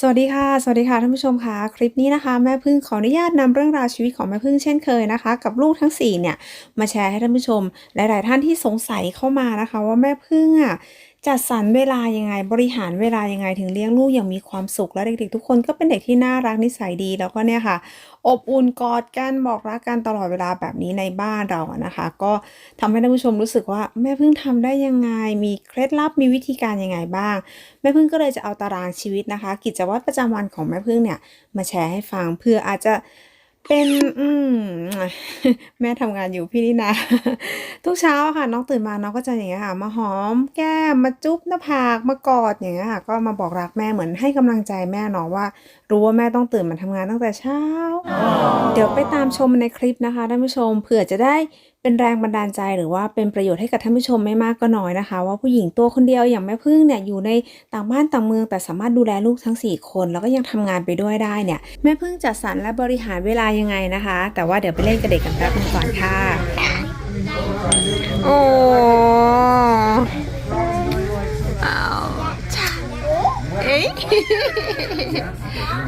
สวัสดีค่ะ สวัสดีค่ะท่านผู้ชมค่ะ คลิปนี้นะคะ แม่พึ่งขออนุญาตนำเรื่องราวชีวิตของแม่พึ่งเช่นเคยนะคะ กับลูกทั้ง4เนี่ยมาแชร์ให้ท่านผู้ชม หลาย ๆ ท่านที่สงสัยเข้ามานะคะ ว่าแม่พึ่งอะ จัดสรรเวลายังไงบริหารเวลายังไงถึงเลี้ยงลูกอย่างมีความสุขและเด็กๆ ทุกคนก็เป็นเด็กที่น่ารักนิสัยดี แล้วก็เนี่ยค่ะ อบอุ่นกอดกันบอกรักกันตลอดเวลาแบบนี้ในบ้านเราอะนะคะ ก็ทำให้ท่านผู้ชมรู้สึกว่าแม่พึ่งทำได้ยังไง มีเคล็ดลับมีวิธีการยังไงบ้าง แม่พึ่งก็เลยจะเอาตารางชีวิตนะคะ กิจวัตรประจำวันของแม่พึ่งเนี่ยมาแชร์ให้ฟังเพื่ออาจจะ เป็นอืมแม่ทำงานอยู่พี่นี่นะ ทุกเช้าค่ะ น้องตื่นมาน้องก็จะอย่างเงี้ยค่ะ มาหอมแก้มมาจุ๊บหน้าผากมากอดอย่างเงี้ยค่ะ ก็มาบอกรักแม่เหมือนให้กำลังใจแม่เนาะว่า รู้ว่าแม่ต้องตื่นมาทำงานตั้งแต่เช้า เดี๋ยวไปตามชมในคลิปนะคะท่านผู้ชมเผื่อจะได้เป็นแรงบันดาลใจหรือว่าเป็นประโยชน์ให้กับท่านผู้ชมไม่มากก็น้อยนะคะ ว่าผู้หญิงตัวคนเดียวอย่างแม่พึ่งเนี่ยอยู่ในต่างบ้านต่างเมืองแต่สามารถดูแลลูกทั้ง 4 คน แล้วก็ยังทำงานไปด้วยได้เนี่ยแม่พึ่งจัดสรรและบริหารเวลายังไงนะคะ แต่ว่าเดี๋ยวไปเล่นกับเด็กกันแป๊บนึงก่อนค่ะโอ้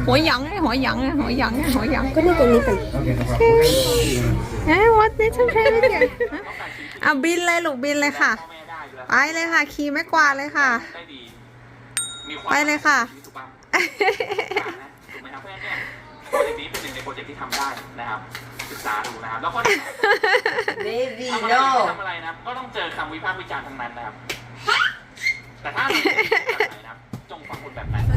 หัวหยังไงหัวหยังไงหัวหยังไงหัวหยังก็นี่ตรงนี้เป็นเอ้ยวัดนี่ฉันแพ้ได้ไงเอาบินเลยลูกบินเลยค่ะ ไปเลยค่ะ ขี่ไม่กวาดเลยค่ะได้ดีมีความไปเลยค่ะถูกปะถูกไหมครับเพราะฉะนั้นเนี่ยโปรเจกต์นี้เป็นหนึ่งในโปรเจกต์ที่ทำได้นะครับศึกษาดูนะครับแล้วก็เบบีทำอะไรโนทำอะไรนะครับก็ต้องเจอคำวิพากษ์วิจารณ์ทั้งนั้นนะครับ แต่ถ้าเราแบบไหนนะครับ จงฟังคุณแบบนั้น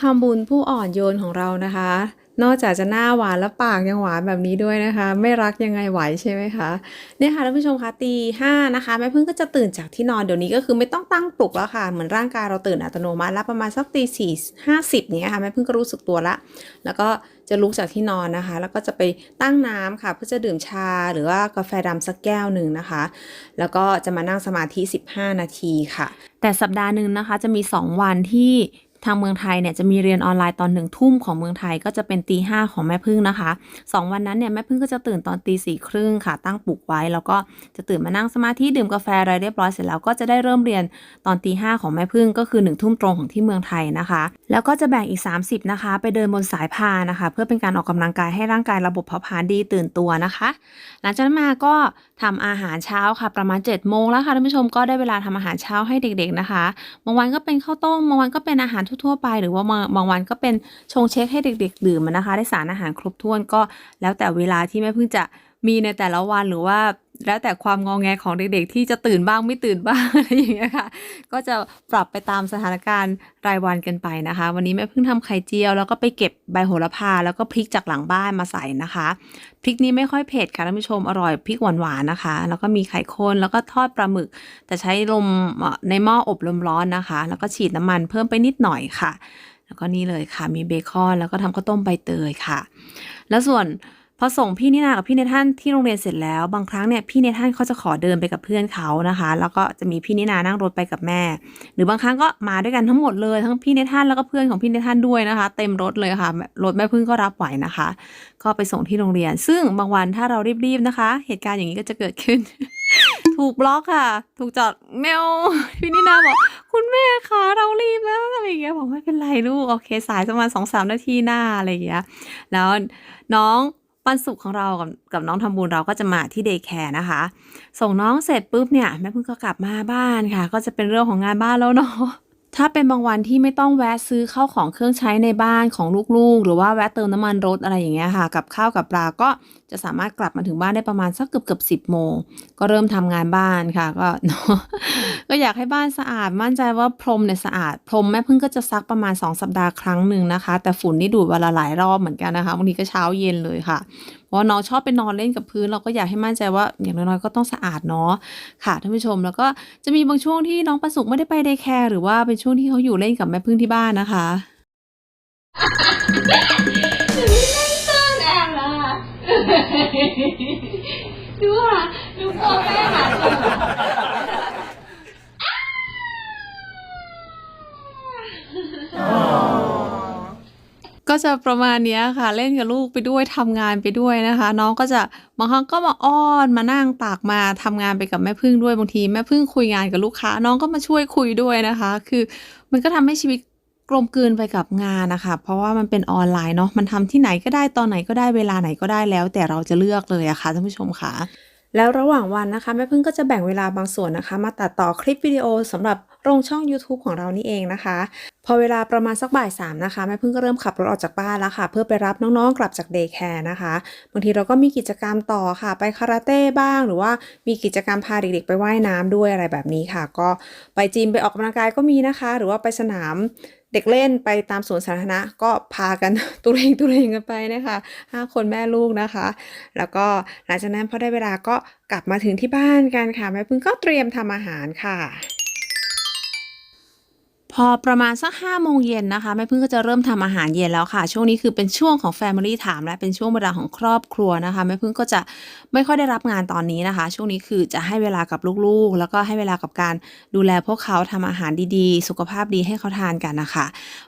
ทำบุญผู้อ่อนโยนของเรานะคะ นอกจากจะหน้าหวานและปากยังหวานแบบนี้ด้วยนะคะ ไม่รักยังไงไหวใช่ไหมคะเนี่ยค่ะท่านผู้ชมคะตีห้านะคะแม่พึ่งก็จะตื่นจากที่นอนเดี๋ยวนี้ก็คือไม่ต้องตั้งปลุกแล้วค่ะ เหมือนร่างกายเราตื่นอัตโนมัติแล้วประมาณสักตีสี่ห้าสิบเนี้ยค่ะแม่พึ่งก็รู้สึกตัวละ แล้วก็จะลุกจากที่นอนนะคะ แล้วก็จะไปตั้งน้ำค่ะ เพื่อจะดื่มชาหรือว่ากาแฟดำสักแก้วหนึ่งนะคะ แล้วก็จะมานั่งสมาธิ 15 นาทีค่ะ แต่สัปดาห์หนึ่งนะคะ จะมี 2 วันที่ ทางเมืองไทยเนี่ยจะมีเรียนออนไลน์ตอนหนึ่งทุ่มของเมืองไทยก็จะเป็นตีห้าของแม่พึ่งนะคะสองวันนั้นเนี่ยแม่พึ่งก็จะตื่นตอนตีสี่ครึ่งค่ะ ตั้งปลุกไว้ แล้วก็จะตื่นมานั่งสมาธิดื่มกาแฟอะไรเรียบร้อยเสร็จแล้วก็จะได้เริ่มเรียนตอนตีห้าของแม่พึ่งก็คือหนึ่งทุ่มตรงของที่เมืองไทยนะคะ แล้วก็จะแบ่งอีก 30 นะคะ ไปเดินบนสายพานนะคะ เพื่อเป็นการออกกำลังกายให้ร่างกายระบบเผาผลาญดีตื่นตัวนะคะ หลังจากนั้นมาก็ทำอาหารเช้าค่ะประมาณ7จ็ดโมงแล้วค่ะท่านผู้ชมก็ได้เวลาทำอาหารเช้าให้เด็ก ๆนะคะบางวันก็เป็นข้าวต้มบางวันก็เป็นอาหารทั่วๆไป หรือว่าบางบางวันก็เป็นชงเช็คให้เด็ก ๆ ดื่มนะคะ ได้สารอาหารครบถ้วนก็แล้วแต่เวลาที่แม่พึ่งจะมีในแต่ละวันหรือว่า แล้วแต่ความงองแงของเด็กๆ ที่จะตื่นบ้างไม่ตื่นบ้างอะไรอย่างเงี้ยค่ะ ก็จะปรับไปตามสถานการณ์รายวันกันไปนะคะ วันนี้แม่เพิ่งทำไข่เจียว แล้วก็ไปเก็บใบโหระพา แล้วก็พริกจากหลังบ้านมาใส่นะคะพริกนี้ไม่ค่อยเผ็ดค่ะท่านผู้ชมอร่อยพริกหวานๆนะคะ แล้วก็มีไข่ข้นแล้วก็ทอดปลาหมึก แต่ใช้ลมในหม้ออบลมร้อนนะคะ แล้วก็ฉีดน้ำมันเพิ่มไปนิดหน่อยค่ะ แล้วก็นี่เลยค่ะมีเบคอนแล้วก็ทำข้าวต้มใบเตยค่ะ แล้วส่วน พอส่งพี่นินากับพี่เนท่านที่โรงเรียนเสร็จแล้วบางครั้งเนี่ยพี่เนท่านเขาจะขอเดินไปกับเพื่อนเขานะคะ แล้วก็จะมีพี่นินานั่งรถไปกับแม่ หรือบางครั้งก็มาด้วยกันทั้งหมดเลยทั้งพี่เนท่านแล้วก็เพื่อนของพี่เนท่านด้วยนะคะ เต็มรถเลยค่ะรถแม่พึ่งก็รับไหวนะคะ ก็ไปส่งที่โรงเรียน ซึ่งบางวันถ้าเรารีบๆนะคะ เหตุการณ์อย่างนี้ก็จะเกิดขึ้น ถูกบล็อกค่ะ ถูกจอดแมวพี่นินาบอกคุณแม่คะเรารีบแล้วอะไรอย่างเงี้ยบอกไม่เป็นไรลูกโอเค สายประมาณสองสามนาทีหน้าอะไรอย่างเงี้ยแล้วน้อง วันศุกร์ของเรากับกับน้องทำบุญเราก็จะมาที่เดย์แคร์นะคะ ส่งน้องเสร็จปุ๊บเนี่ยแม่พึ่งก็กลับมาบ้านค่ะ ก็จะเป็นเรื่องของงานบ้านแล้วเนาะ ถ้าเป็นบางวันที่ไม่ต้องแวะซื้อข้าวของเครื่องใช้ในบ้านของลูกๆ หรือว่าแวะเติมน้ำมันรถอะไรอย่างเงี้ยค่ะ กับข้าวกับปลาก็จะสามารถกลับมาถึงบ้านได้ประมาณสักเกือบเกือบสิบโมง ก็เริ่มทำงานบ้านค่ะ ก็ก็อยากให้บ้านสะอาดมั่นใจว่าพรมเนี่ยสะอาด พรมแม่พึ่งก็จะซักประมาณ 2 สัปดาห์ครั้งหนึ่งนะคะ แต่ฝุ่นนี่ดูดวันละหลายรอบเหมือนกันนะคะบางทีก็เช้าเย็นเลยค่ะ ว่าน้องชอบไปนอนเล่นกับพื้น เราก็อยากให้มั่นใจว่าอย่างน้อยๆก็ต้องสะอาดเนาะค่ะท่านผู้ชมแล้วก็จะมีบางช่วงที่น้องประสุกไม่ได้ไปเดย์แคร์หรือว่าเป็นช่วงที่เขาอยู่เล่นกับแม่พึ่งที่บ้านนะคะดูค่ะดูพ่อแม่หาตัว ก็จะประมาณนี้ค่ะ เล่นกับลูกไปด้วยทำงานไปด้วยนะคะ น้องก็จะบางครั้งก็มาอ้อนมานั่งตากมาทำงานไปกับแม่พึ่งด้วยบางทีแม่พึ่งคุยงานกับลูกค้า น้องก็มาช่วยคุยด้วยนะคะ คือมันก็ทำให้ชีวิตกลมกลืนไปกับงานนะคะ เพราะว่ามันเป็นออนไลน์เนาะมันทำที่ไหนก็ได้ตอนไหนก็ได้เวลาไหนก็ได้แล้ว แต่เราจะเลือกเลยอะค่ะท่านผู้ชมค่ะแล้วระหว่างวันนะคะแม่พึ่งก็จะแบ่งเวลาบางส่วนนะคะ มาตัดต่อคลิปวิดีโอสำหรับ ลงช่อง YouTube ของเรานี่เองนะคะ พอเวลาประมาณสักบ่ายสามนะคะแม่พึ่งก็เริ่มขับรถออกจากบ้านแล้วค่ะ เพื่อไปรับน้องๆกลับจากเดย์แคร์นะคะ บางทีเราก็มีกิจกรรมต่อค่ะ ไปคาราเต้บ้างหรือว่ามีกิจกรรมพาเด็กๆไปว่ายน้ำด้วยอะไรแบบนี้ค่ะ ก็ไปจิมไปออกกำลังกายก็มีนะคะ หรือว่าไปสนามเด็กเล่นไปตามสวนสาธารณะก็พากันตุเรงตุเรงกันไปนะคะห้าคนแม่ลูกนะคะ แล้วก็หลังจากนั้นพอได้เวลาก็กลับมาถึงที่บ้านกันค่ะแม่พึ่งก็เตรียมทำอาหารค่ะ พอประมาณสักห้าโมงเย็นนะคะแม่พึ่งก็จะเริ่มทำอาหารเย็นแล้วค่ะ ช่วงนี้คือเป็นช่วงของ Family Time และเป็นช่วงเวลาของครอบครัวนะคะแม่พึ่งก็จะไม่ค่อยได้รับงานตอนนี้นะคะ ช่วงนี้คือจะให้เวลากับลูกๆ แล้วก็ให้เวลากับการดูแลพวกเขาทำอาหารดีๆ สุขภาพดีให้เขาทานกันนะคะ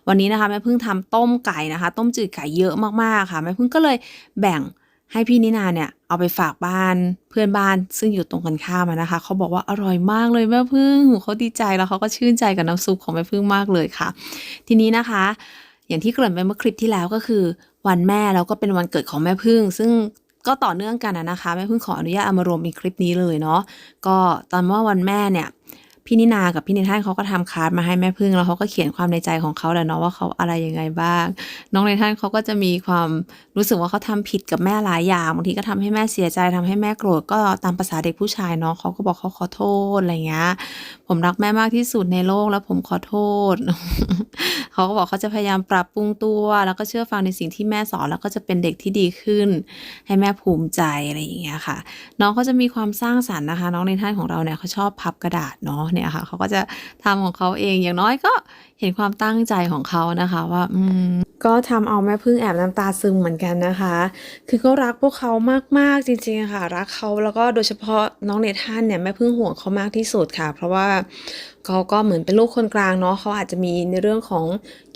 วันนี้นะคะแม่พึ่งทำต้มไก่นะคะ ต้มจืดไก่เยอะมากๆค่ะแม่พึ่งก็เลยแบ่ง ให้พี่นินาเนี่ยเอาไปฝากบ้านเพื่อนบ้านซึ่งอยู่ตรงกันข้ามนะคะ เขาบอกว่าอร่อยมากเลยแม่พึ่งหูเขาดีใจแล้วเขาก็ชื่นใจกับน้ำซุปของแม่พึ่งมากเลยค่ะ ทีนี้นะคะ อย่างที่เกริ่นไปเมื่อคลิปที่แล้วก็คือ วันแม่แล้วก็เป็นวันเกิดของแม่พึ่ง ซึ่งก็ต่อเนื่องกันนะคะแม่พึ่งขออนุญาตเอามารวมเป็นคลิปนี้เลยเนาะก็ตอนว่าวันแม่เนี่ย พี่นินากับพี่นิท่านเขาก็ทำคาร์ดมาให้แม่พึ่งแล้วเขาก็เขียนความในใจของเขาแหละเนาะว่าเขาอะไรยังไงบ้าง น้องในท่านเขาก็จะมีความรู้สึกว่าเขาทำผิดกับแม่หลายอย่างบางทีก็ทำให้แม่เสียใจทำให้แม่โกรธก็ตามภาษาเด็กผู้ชายเนาะเขาก็บอกเขาขอโทษอะไรเงี้ยผมรักแม่มากที่สุดในโลกแล้วผมขอโทษเขาก็บอกเขาจะพยายามปรับปรุงตัว แล้วก็เชื่อฟังในสิ่งที่แม่สอนแล้วก็จะเป็นเด็กที่ดีขึ้น ให้แม่ภูมิใจอะไรอย่างเงี้ยค่ะ น้องเขาจะมีความสร้างสรรค์นะคะ น้องในท่านของเราเนี่ยเขาชอบพับกระดาษเนาะเนี่ยค่ะเขาก็จะทำของเขาเองอย่างน้อยก็เห็นความตั้งใจของเขานะคะว่าอืมก็ทำเอาแม่พึ่งแอบน้ำตาซึมเหมือนกันนะคะ คือก็รักพวกเขามากๆจริงๆค่ะ รักเขาแล้วก็โดยเฉพาะน้องเนท่านเนี่ยแม่พึ่งห่วงเขามากที่สุดค่ะ เพราะว่าเขาก็เหมือนเป็นลูกคนกลางเนาะเขาอาจจะมีในเรื่องของ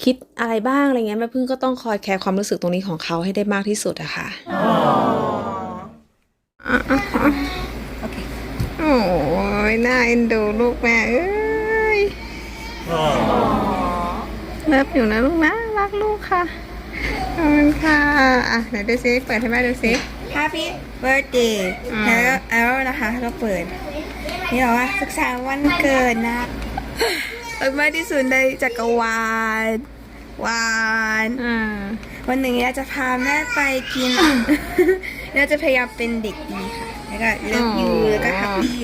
คิดอะไรบ้างอะไรเงี้ยแม่พึ่งก็ต้องคอยแคร์ความรู้สึกตรงนี้ของเขาให้ได้มากที่สุดอะค่ะ น่าเอ็นดูลูกแม่เอ้ยเลิฟอยู่นะลูกนะ รักลูกค่ะ ขอบคุณค่ะ อะไหนดูซิเปิดให้แม่ดูซิ Happy birthday อืแล้วแล้วนะคะก็เปิด นี่บอกว่าสุขสันต์วันเกิดนะรักมาที่สุดในจักรวาลวานวันหนึ่งเราจะพาแม่ไปกินเราจะพยายามเป็นเด็กดีค่ะ แล้วก็เลิฟยูแล้วก็แฮปปี้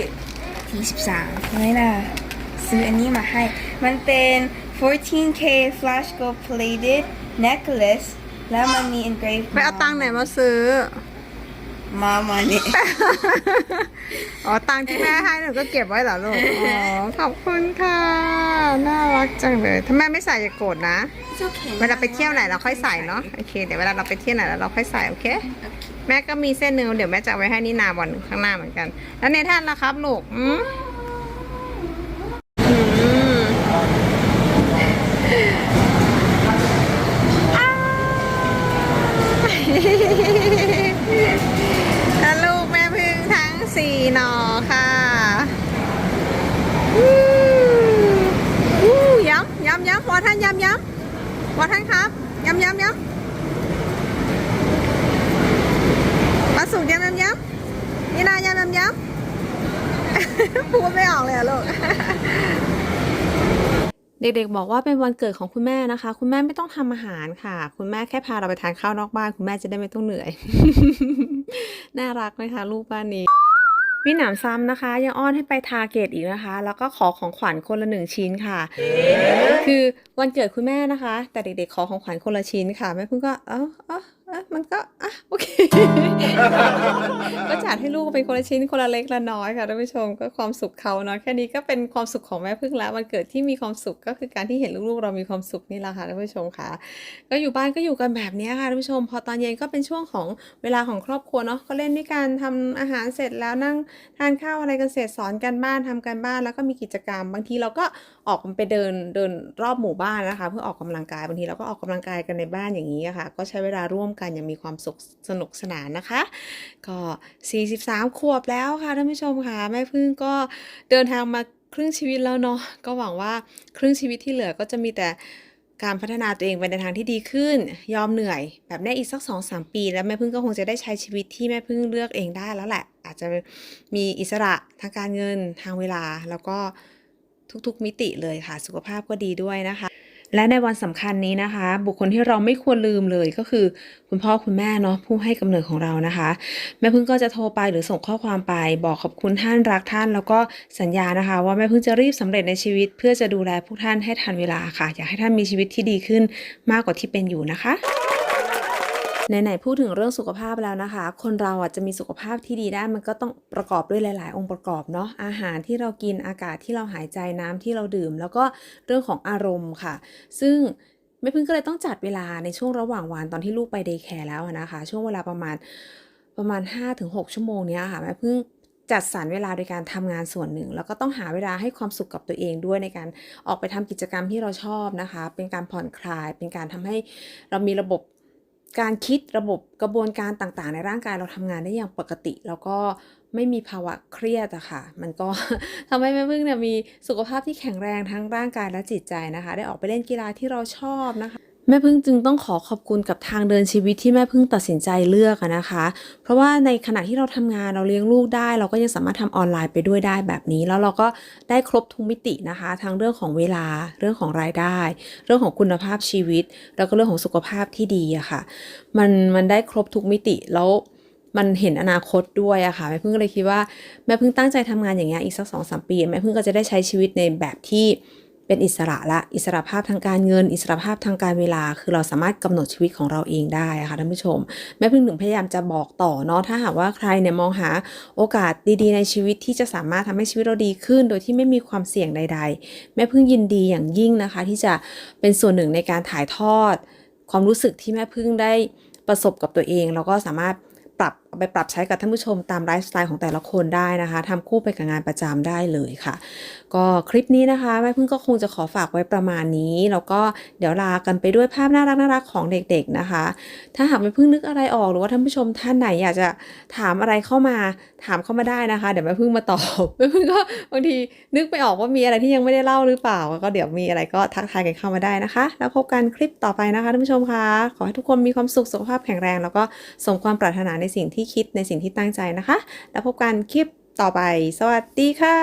23นี่นะซื้ออันนี้มาให้ มันเป็น 14k flash gold plated necklace แล้วมันมี engraved ไปเอาตังไหนมาซื้อ มามาเนี่ยอ๋อ ตังที่แม่ให้หนูก็เก็บไว้เหรอลูก อ๋อ ขอบคุณค่ะ น่ารักจังเลยถ้าแม่ไม่ใส่จะโกรธนะ เวลาไปเที่ยวไหนเราค่อยใส่เนาะ โอเค เดี๋ยวเวลาเราไปเที่ยวไหนเราค่อยใส่ โอเค แม่ก็มีเส้นหนึ่งเดี๋ยวแม่จะไว้ให้นินาบอลข้างหน้าเหมือนกัน แล้วในท่านละครับลูกอืมแล้วลูกแม่พึ่งทั้งสี่หน่อค่ะย้ำย้ำย้ำวอท่านย้ำย้ำวอท่านครับย้ำย้ำย้ำ สุกย้ำย้ำย้ำนี่นายย้ำย้ำย้ำพูดไม่ออกเลยอะลูกเด็กๆบอกว่าเป็นวันเกิดของคุณแม่นะคะ คุณแม่ไม่ต้องทำอาหารค่ะ คุณแม่แค่พาเราไปทานข้าวนอกบ้าน คุณแม่จะได้ไม่ต้องเหนื่อย น่ารักไหมคะลูกบ้านนี้วิหนามซ้ำนะคะ ยังอ้อนให้ไปทาร์เกตอีกนะคะ แล้วก็ขอของขวัญคนละหนึ่งชิ้นค่ะ คือวันเกิดคุณแม่นะคะ แต่เด็กๆขอของขวัญคนละชิ้นค่ะแม่พึ่งก็เออเออ เออมันก็อะโอเค ก็จัดให้ลูกเป็นคนละชิ้นคนละเล็กละน้อยค่ะท่านผู้ชมก็ความสุขเขาเนาะแค่นี้ก็เป็นความสุขของแม่พึ่งแล้ววันเกิดที่มีความสุขก็คือการที่เห็นลูกๆ เรามีความสุขนี่แหละค่ะท่านผู้ชมค่ะ ก็อยู่บ้านก็อยู่กันแบบนี้ค่ะท่านผู้ชม พอตอนเย็นก็เป็นช่วงของเวลาของครอบครัวเนาะก็เล่นด้วยกันทำอาหารเสร็จแล้วนั่งทานข้าวอะไรกันเสร็จสอนกันบ้านทำกันบ้านแล้วก็มีกิจกรรม บางทีเราก็ออกไปเดินเดินรอบหมู่บ้านนะคะ เพื่อออกกำลังกายบางทีเราก็ออกกำลังกายกันในบ้านอย่างนี้อะค่ะ ก็ใช้เวลาร่วมกันอย่างมีความสุขสนุกสนานนะคะ ก็ 43 ขวบแล้วค่ะท่านผู้ชมค่ะแม่พึ่งก็เดินทางมาครึ่งชีวิตแล้วเนาะก็หวังว่าครึ่งชีวิตที่เหลือก็จะมีแต่การพัฒนาตัวเองไปในทางที่ดีขึ้น ยอมเหนื่อยแบบนี้อีกสัก2-3ปี แล้วแม่พึ่งก็คงจะได้ใช้ชีวิตที่แม่พึ่งเลือกเองได้แล้วแหละ อาจจะมีอิสระทางการเงินทางเวลา แล้วก็ทุกๆมิติเลยค่ะ สุขภาพก็ดีด้วยนะคะ และในวันสำคัญนี้นะคะ บุคคลที่เราไม่ควรลืมเลยก็คือ คุณพ่อคุณแม่เนาะผู้ให้กำเนิดของเรานะคะ แม่พึ่งก็จะโทรไปหรือส่งข้อความไป บอกขอบคุณท่านรักท่าน แล้วก็สัญญานะคะ ว่าแม่พึ่งจะรีบสำเร็จในชีวิต เพื่อจะดูแลพวกท่านให้ทันเวลาค่ะ อยากให้ท่านมีชีวิตที่ดีขึ้นมากกว่าที่เป็นอยู่นะคะ ไหนๆพูดถึงเรื่องสุขภาพแล้วนะคะ คนเราอะจะมีสุขภาพที่ดีได้มันก็ต้องประกอบด้วยหลาย ๆ องค์ประกอบเนาะอาหารที่เรากินอากาศที่เราหายใจน้ำที่เราดื่ม แล้วก็เรื่องของอารมณ์ค่ะ ซึ่งแม่พึ่งก็เลยต้องจัดเวลาในช่วงระหว่างวันตอนที่ลูกไปเดย์แคร์แล้วนะคะ ช่วงเวลาประมาณประมาณ 5-6 ชั่วโมงเนี้ยค่ะแม่พึ่งจัดสรรเวลาโดยการทำงานส่วนหนึ่ง แล้วก็ต้องหาเวลาให้ความสุขกับตัวเองด้วยในการออกไปทำกิจกรรมที่เราชอบนะคะ เป็นการผ่อนคลาย เป็นการทำให้เรามีระบบ การคิดระบบกระบวนการต่างๆ ในร่างกายเราทำงานได้อย่างปกติ แล้วก็ไม่มีภาวะเครียดอะค่ะ มันก็ทำให้แม่พึ่งเนี่ยมีสุขภาพที่แข็งแรงทั้งร่างกายและจิตใจนะคะ ได้ออกไปเล่นกีฬาที่เราชอบนะคะ แม่พึ่งจึงต้องขอขอบคุณกับทางเดินชีวิตที่แม่พึ่งตัดสินใจเลือกนะคะ เพราะว่าในขณะที่เราทำงานเราเลี้ยงลูกได้ เราก็ยังสามารถทำออนไลน์ไปด้วยได้แบบนี้ แล้วเราก็ได้ครบทุกมิตินะคะ ทั้งเรื่องของเวลาเรื่องของรายได้ เรื่องของคุณภาพชีวิต แล้วก็เรื่องของสุขภาพที่ดีอะค่ะ มันมันได้ครบทุกมิติแล้วมันเห็นอนาคตด้วยอะค่ะแม่พึ่งก็เลยคิดว่าแม่พึ่งตั้งใจทำงานอย่างเงี้ยอีกสักสองสามปีแม่พึ่งก็จะได้ใช้ชีวิตในแบบที่ เป็นอิสระละอิสระภาพทางการเงิน อิสระภาพทางการเวลา คือเราสามารถกำหนดชีวิตของเราเองได้ค่ะท่านผู้ชม แม่พึ่งถึงพยายามจะบอกต่อเนาะถ้าหากว่าใครเนี่ยมองหาโอกาสดีๆ ในชีวิตที่จะสามารถทำให้ชีวิตเราดีขึ้น โดยที่ไม่มีความเสี่ยงใด ๆ แม่พึ่งยินดีอย่างยิ่งนะคะ ที่จะเป็นส่วนหนึ่งในการถ่ายทอด ความรู้สึกที่แม่พึ่งได้ประสบกับตัวเอง แล้วก็สามารถปรับ ไปปรับใช้กับท่านผู้ชมตามไลฟ์สไตล์ของแต่ละคนได้นะคะทำคู่ไปกับงานประจำได้เลยค่ะ ก็คลิปนี้นะคะแม่พึ่งก็คงจะขอฝากไว้ประมาณนี้ แล้วก็เดี๋ยวลากันไปด้วยภาพน่ารักน่ารักๆของเด็กๆนะคะ ถ้าหากแม่พึ่งนึกอะไรออกหรือว่าท่านผู้ชมท่านไหนอยากจะถามอะไรเข้ามาถามเข้ามาได้นะคะ เดี๋ยวแม่พึ่งมาตอบแม่พึ่งก็บางทีนึกไม่ออกว่ามีอะไรที่ยังไม่ได้เล่าหรือเปล่า ก็เดี๋ยวมีอะไรก็ทักทายกันเข้ามาได้นะคะ แล้วพบกันคลิปต่อไปนะคะท่านผู้ชมคะขอให้ทุกคนมีความสุขสุขภาพแข็งแรง แล้วก็สมความปรารถนาในสิ่งที่คิดในสิ่งที่ตั้งใจนะคะ แล้วพบกันคลิปต่อไป สวัสดีค่ะ